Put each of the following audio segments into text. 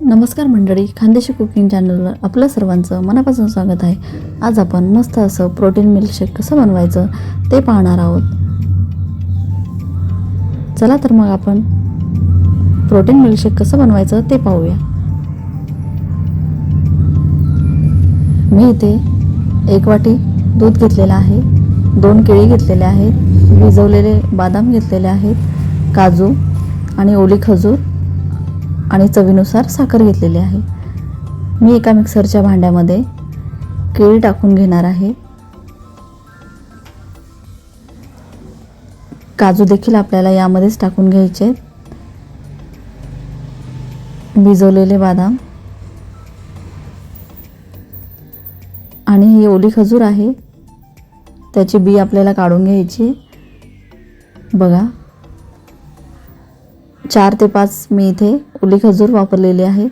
नमस्कार मंडळी खानदेशी कुकिंग चॅनलवर आपलं सर्वांचं मनापासून स्वागत आहे. आज आपण मस्त असं प्रोटीन मिल्कशेक कसं बनवायचं ते पाहणार आहोत. चला तर मग आपण प्रोटीन मिल्कशेक कसं बनवायचं ते पाहूया. मी इथे एक वाटी दूध घेतलेलं आहे दोन केळी घेतलेले आहेत भिजवलेले बदाम घेतलेले आहेत काजू आणि ओली खजूर आणि चवीनुसार साखर घेतलेली आहे. मी एका मिक्सरच्या भांड्यामध्ये केळी टाकून घेणार आहे. काजू देखील आपल्याला यामध्येच टाकून घ्यायचे आहेत. भिजवलेले बदाम. आणि ही ओली खजूर आहे. त्याची बी आपल्याला काढून घ्यायची बघा. चार ते पाच मी इथे ओली खजूर वापरलेली आहे.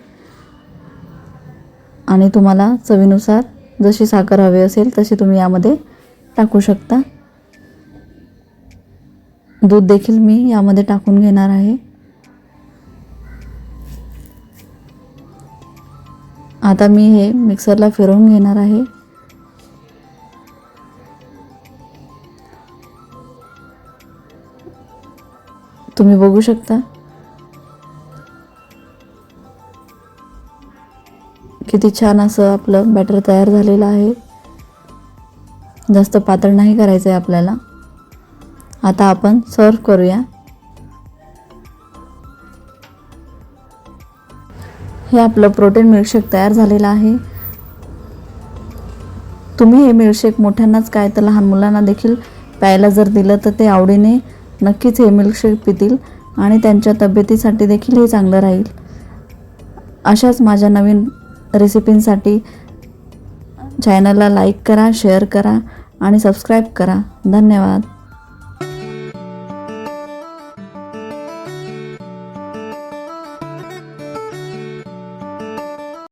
आणि तुम्हाला चवीनुसार जशी साखर हवी असेल तशी तुम्ही यामध्ये टाकू शकता. दूध देखील मी यामध्ये टाकून घेणार आहे. आता मी हे मिक्सरला फिरवून घेणार आहे. तुम्ही बघू शकता किती छान असं आपलं बॅटर तयार झालेलं आहे. जास्त पातळ नाही करायचं आहे आपल्याला. आता आपण सर्व करूया. हे आपलं प्रोटीन मिल्कशेक तयार झालेलं आहे. तुम्ही हे मिल्कशेक मोठ्यांनाच काय तर लहान मुलांना देखील प्यायला जर दिलं तर ते आवडीने नक्कीच हे मिल्कशेक पितील आणि त्यांच्या तब्येतीसाठी देखील हे चांगलं राहील. अशाच माझ्या नवीन रेसिपींसाठी चॅनलला लाईक करा शेअर करा आणि सबस्क्राईब करा. धन्यवाद.